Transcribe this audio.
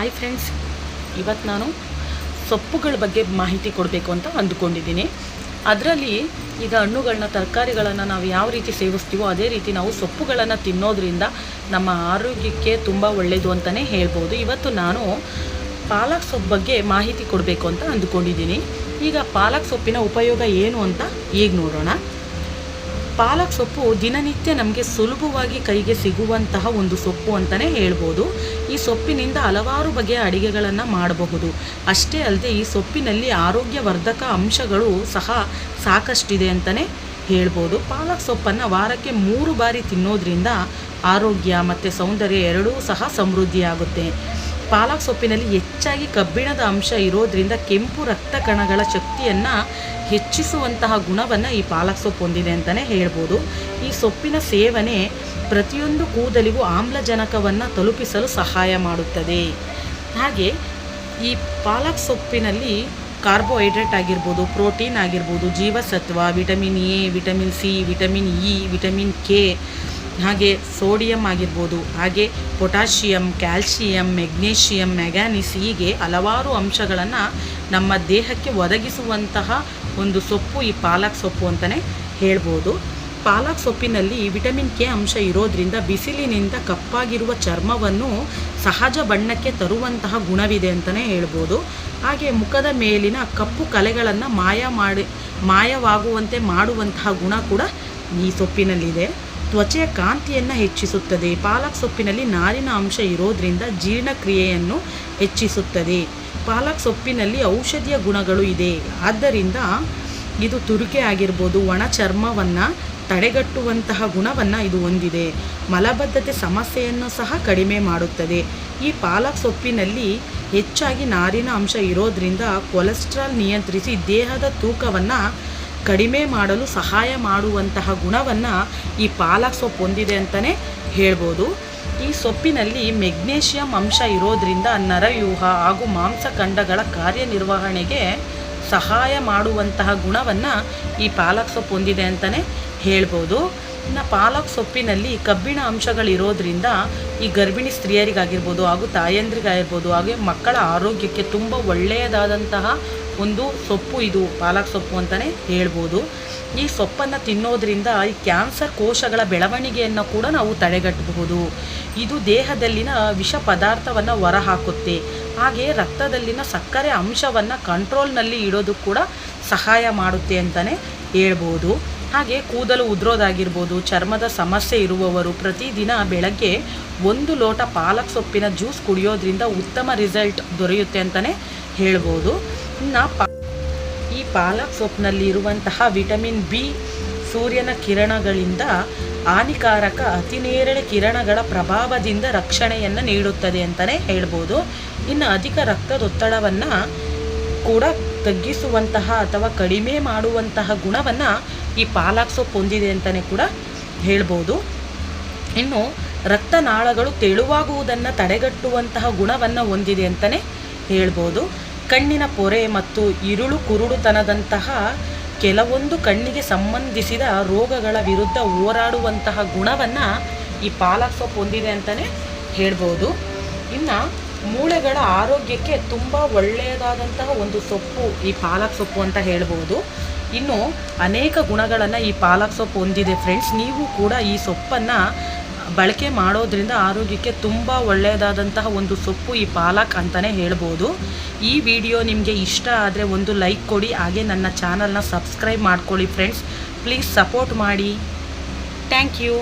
Hi friends ಇವತ್ತು ನಾನು ಸೊಪ್ಪುಗಳ ಬಗ್ಗೆ ಮಾಹಿತಿ ಕೊಡಬೇಕು ಅಂತ ಅಂದುಕೊಂಡಿದ್ದೀನಿ. ಅದರಲ್ಲಿ ಈಗ ಹಣ್ಣುಗಳನ್ನ, ತರಕಾರಿಗಳನ್ನು ನಾವು ಯಾವ ರೀತಿ ಸೇವಿಸ್ತೀವೋ ಅದೇ ರೀತಿ ನಾವು ಸೊಪ್ಪುಗಳನ್ನು ತಿನ್ನೋದ್ರಿಂದ ನಮ್ಮ ಆರೋಗ್ಯಕ್ಕೆ ತುಂಬ ಒಳ್ಳೆಯದು ಅಂತಲೇ ಹೇಳ್ಬೋದು. ಇವತ್ತು ನಾನು ಪಾಲಕ್ ಸೊಪ್ಪು ಬಗ್ಗೆ ಮಾಹಿತಿ ಕೊಡಬೇಕು ಅಂತ ಅಂದುಕೊಂಡಿದ್ದೀನಿ. ಈಗ ಪಾಲಕ್ ಸೊಪ್ಪಿನ ಉಪಯೋಗ ಏನು ಅಂತ ಈಗ ನೋಡೋಣ. ಪಾಲಕ್ ಸೊಪ್ಪು ದಿನನಿತ್ಯ ನಮಗೆ ಸುಲಭವಾಗಿ ಕೈಗೆ ಸಿಗುವಂತಹ ಒಂದು ಸೊಪ್ಪು ಅಂತಲೇ ಹೇಳ್ಬೋದು. ಈ ಸೊಪ್ಪಿನಿಂದ ಹಲವಾರು ಬಗೆಯ ಅಡಿಗೆಗಳನ್ನು ಮಾಡಬಹುದು. ಅಷ್ಟೇ ಅಲ್ಲದೆ ಈ ಸೊಪ್ಪಿನಲ್ಲಿ ಆರೋಗ್ಯವರ್ಧಕ ಅಂಶಗಳು ಸಹ ಸಾಕಷ್ಟಿದೆ ಅಂತಲೇ ಹೇಳ್ಬೋದು. ಪಾಲಕ್ ಸೊಪ್ಪನ್ನು ವಾರಕ್ಕೆ ಮೂರು ಬಾರಿ ತಿನ್ನೋದ್ರಿಂದ ಆರೋಗ್ಯ ಮತ್ತು ಸೌಂದರ್ಯ ಎರಡೂ ಸಹ ಸಮೃದ್ಧಿಯಾಗುತ್ತೆ. ಪಾಲಕ್ ಸೊಪ್ಪಿನಲ್ಲಿ ಹೆಚ್ಚಾಗಿ ಕಬ್ಬಿಣದ ಅಂಶ ಇರೋದ್ರಿಂದ ಕೆಂಪು ರಕ್ತ ಕಣಗಳ ಶಕ್ತಿಯನ್ನು ಹೆಚ್ಚಿಸುವಂತಹ ಗುಣವನ್ನು ಈ ಪಾಲಕ್ ಸೊಪ್ಪು ಹೊಂದಿದೆ ಅಂತಲೇ ಹೇಳ್ಬೋದು. ಈ ಸೊಪ್ಪಿನ ಸೇವನೆ ಪ್ರತಿಯೊಂದು ಕೂದಲಿಗೂ ಆಮ್ಲಜನಕವನ್ನು ತಲುಪಿಸಲು ಸಹಾಯ ಮಾಡುತ್ತದೆ. ಹಾಗೆ ಈ ಪಾಲಕ್ ಸೊಪ್ಪಿನಲ್ಲಿ ಕಾರ್ಬೋಹೈಡ್ರೇಟ್ ಆಗಿರ್ಬೋದು, ಪ್ರೋಟೀನ್ ಆಗಿರ್ಬೋದು, ಜೀವಸತ್ವ, vitamin A, vitamin C, vitamin E, vitamin K ಹಾಗೆ ಸೋಡಿಯಂ ಆಗಿರ್ಬೋದು, ಹಾಗೆ ಪೊಟ್ಯಾಷಿಯಂ ಕ್ಯಾಲ್ಶಿಯಂ ಮೆಗ್ನೀಷಿಯಂ ಮೆಗ್ಯಾನಿಸ್ ಹೀಗೆ ಹಲವಾರು ಅಂಶಗಳನ್ನು ನಮ್ಮ ದೇಹಕ್ಕೆ ಒದಗಿಸುವಂತಹ ಒಂದು ಸೊಪ್ಪು ಈ ಪಾಲಕ್ ಸೊಪ್ಪು ಅಂತಲೇ ಹೇಳ್ಬೋದು. ಪಾಲಕ್ ಸೊಪ್ಪಿನಲ್ಲಿ ವಿಟಮಿನ್ ಕೆ ಅಂಶ ಇರೋದ್ರಿಂದ ಬಿಸಿಲಿನಿಂದ ಕಪ್ಪಾಗಿರುವ ಚರ್ಮವನ್ನು ಸಹಜ ಬಣ್ಣಕ್ಕೆ ತರುವಂತಹ ಗುಣವಿದೆ ಅಂತಲೇ ಹೇಳ್ಬೋದು. ಹಾಗೆ ಮುಖದ ಮೇಲಿನ ಕಪ್ಪು ಕಲೆಗಳನ್ನು ಮಾಯ ಮಾಡಿ, ಮಾಯವಾಗುವಂತೆ ಮಾಡುವಂತಹ ಗುಣ ಕೂಡ ಈ ಸೊಪ್ಪಿನಲ್ಲಿದೆ. ತ್ವಚೆಯ ಕಾಂತಿಯನ್ನು ಹೆಚ್ಚಿಸುತ್ತದೆ. ಪಾಲಕ್ ಸೊಪ್ಪಿನಲ್ಲಿ ನಾರಿನ ಅಂಶ ಇರೋದ್ರಿಂದ ಜೀರ್ಣಕ್ರಿಯೆಯನ್ನು ಹೆಚ್ಚಿಸುತ್ತದೆ. ಪಾಲಕ್ ಸೊಪ್ಪಿನಲ್ಲಿ ಔಷಧೀಯ ಗುಣಗಳು ಇದೆ. ಆದ್ದರಿಂದ ಇದು ತುರಿಕೆ ಆಗಿರ್ಬೋದು. ಒಣ ಚರ್ಮವನ್ನು ತಡೆಗಟ್ಟುವಂತಹ ಗುಣವನ್ನು ಇದು ಹೊಂದಿದೆ. ಮಲಬದ್ಧತೆ ಸಮಸ್ಯೆಯನ್ನು ಸಹ ಕಡಿಮೆ ಮಾಡುತ್ತದೆ. ಈ ಪಾಲಕ್ ಸೊಪ್ಪಿನಲ್ಲಿ ಹೆಚ್ಚಾಗಿ ನಾರಿನ ಅಂಶ ಇರೋದ್ರಿಂದ ಕೊಲೆಸ್ಟ್ರಾಲ್ ನಿಯಂತ್ರಿಸಿ ದೇಹದ ತೂಕವನ್ನು ಕಡಿಮೆ ಮಾಡಲು ಸಹಾಯ ಮಾಡುವಂತಹ ಗುಣವನ್ನು ಈ ಪಾಲಕ್ ಸೊಪ್ಪು ಹೊಂದಿದೆ ಅಂತಲೇ ಹೇಳ್ಬೋದು. ಈ ಸೊಪ್ಪಿನಲ್ಲಿ ಮೆಗ್ನೇಷಿಯಂ ಅಂಶ ಇರೋದ್ರಿಂದ ನರವ್ಯೂಹ ಹಾಗೂ ಮಾಂಸಖಂಡಗಳ ಕಾರ್ಯನಿರ್ವಹಣೆಗೆ ಸಹಾಯ ಮಾಡುವಂತಹ ಗುಣವನ್ನು ಈ ಪಾಲಕ್ ಸೊಪ್ಪು ಹೊಂದಿದೆ ಅಂತಲೇ ಹೇಳ್ಬೋದು. ಇನ್ನು ಪಾಲಕ್ ಸೊಪ್ಪಿನಲ್ಲಿ ಕಬ್ಬಿಣ ಅಂಶಗಳಿರೋದ್ರಿಂದ ಈ ಗರ್ಭಿಣಿ ಸ್ತ್ರೀಯರಿಗಾಗಿರ್ಬೋದು ಹಾಗೂ ತಾಯಂದ್ರಿಗಾಗಿರ್ಬೋದು ಹಾಗೆ ಮಕ್ಕಳ ಆರೋಗ್ಯಕ್ಕೆ ತುಂಬ ಒಳ್ಳೆಯದಾದಂತಹ ಒಂದು ಸೊಪ್ಪು ಇದು, ಪಾಲಕ್ ಸೊಪ್ಪು ಅಂತಲೇ ಹೇಳ್ಬೋದು. ಈ ಸೊಪ್ಪನ್ನು ತಿನ್ನೋದ್ರಿಂದ ಈ ಕ್ಯಾನ್ಸರ್ ಕೋಶಗಳ ಬೆಳವಣಿಗೆಯನ್ನು ಕೂಡ ನಾವು ತಡೆಗಟ್ಟಬಹುದು. ಇದು ದೇಹದಲ್ಲಿನ ವಿಷ ಪದಾರ್ಥವನ್ನು ಹೊರಹಾಕುತ್ತೆ. ಹಾಗೆ ರಕ್ತದಲ್ಲಿನ ಸಕ್ಕರೆ ಅಂಶವನ್ನು ಕಂಟ್ರೋಲ್ನಲ್ಲಿ ಇಡೋದು ಕೂಡ ಸಹಾಯ ಮಾಡುತ್ತೆ ಅಂತಲೇ ಹೇಳ್ಬೋದು. ಹಾಗೆ ಕೂದಲು ಉದುರೋದಾಗಿರ್ಬೋದು, ಚರ್ಮದ ಸಮಸ್ಯೆ ಇರುವವರು ಪ್ರತಿದಿನ ಬೆಳಗ್ಗೆ ಒಂದು ಲೋಟ ಪಾಲಕ್ ಸೊಪ್ಪಿನ ಜ್ಯೂಸ್ ಕುಡಿಯೋದ್ರಿಂದ ಉತ್ತಮ ರಿಸಲ್ಟ್ ದೊರೆಯುತ್ತೆ ಅಂತಲೇ ಹೇಳ್ಬೋದು. ಇನ್ನು ಈ ಪಾಲಕ್ ಸೊಪ್ಪಿನಲ್ಲಿ ಇರುವಂತಹ ವಿಟಮಿನ್ ಬಿ ಸೂರ್ಯನ ಕಿರಣಗಳಿಂದ ಹಾನಿಕಾರಕ ಅತಿನೇರಳೆ ಕಿರಣಗಳ ಪ್ರಭಾವದಿಂದ ರಕ್ಷಣೆಯನ್ನು ನೀಡುತ್ತದೆ ಅಂತಲೇ ಹೇಳ್ಬೋದು. ಇನ್ನು ಅಧಿಕ ರಕ್ತದೊತ್ತಡವನ್ನು ಕೂಡ ತಗ್ಗಿಸುವಂತಹ ಅಥವಾ ಕಡಿಮೆ ಮಾಡುವಂತಹ ಗುಣವನ್ನು ಈ ಪಾಲಕ್ ಸೊಪ್ಪು ಹೊಂದಿದೆ ಅಂತಲೇ ಕೂಡ ಹೇಳ್ಬೋದು. ಇನ್ನು ರಕ್ತನಾಳಗಳು ತೆಳುವಾಗುವುದನ್ನು ತಡೆಗಟ್ಟುವಂತಹ ಗುಣವನ್ನು ಹೊಂದಿದೆ ಅಂತಲೇ ಹೇಳ್ಬೋದು. ಕಣ್ಣಿನ ಪೊರೆ ಮತ್ತು ಇರುಳು ಕುರುಡುತನದಂತಹ ಕೆಲವೊಂದು ಕಣ್ಣಿಗೆ ಸಂಬಂಧಿಸಿದ ರೋಗಗಳ ವಿರುದ್ಧ ಹೋರಾಡುವಂತಹ ಗುಣವನ್ನು ಈ ಪಾಲಕ್ ಸೊಪ್ಪು ಹೊಂದಿದೆ ಅಂತಲೇ ಹೇಳ್ಬೋದು. ಇನ್ನು ಮೂಳೆಗಳ ಆರೋಗ್ಯಕ್ಕೆ ತುಂಬ ಒಳ್ಳೆಯದಾದಂತಹ ಒಂದು ಸೊಪ್ಪು ಈ ಪಾಲಕ್ ಸೊಪ್ಪು ಅಂತ ಹೇಳ್ಬೋದು. ಇನ್ನು ಅನೇಕ ಗುಣಗಳನ್ನು ಈ ಪಾಲಕ್ ಸೊಪ್ಪು ಹೊಂದಿದೆ ಫ್ರೆಂಡ್ಸ್ ನೀವು ಕೂಡ ಈ ಸೊಪ್ಪನ್ನು ಬಳಕೆ ಮಾಡೋದ್ರಿಂದ ಆರೋಗ್ಯಕ್ಕೆ ತುಂಬ ಒಳ್ಳೆಯದಾದಂತಹ ಒಂದು ಸೊಪ್ಪು ಈ ಪಾಲಕ್ ಅಂತಲೇ ಹೇಳ್ಬೋದು. ಈ ವಿಡಿಯೋ ನಿಮಗೆ ಇಷ್ಟ ಆದರೆ ಒಂದು ಲೈಕ್ ಕೊಡಿ, ಹಾಗೆ ನನ್ನ ಚಾನಲ್ನ ಸಬ್ಸ್ಕ್ರೈಬ್ ಮಾಡ್ಕೊಳ್ಳಿ ಫ್ರೆಂಡ್ಸ್. ಪ್ಲೀಸ್ ಸಪೋರ್ಟ್ ಮಾಡಿ. Thank you.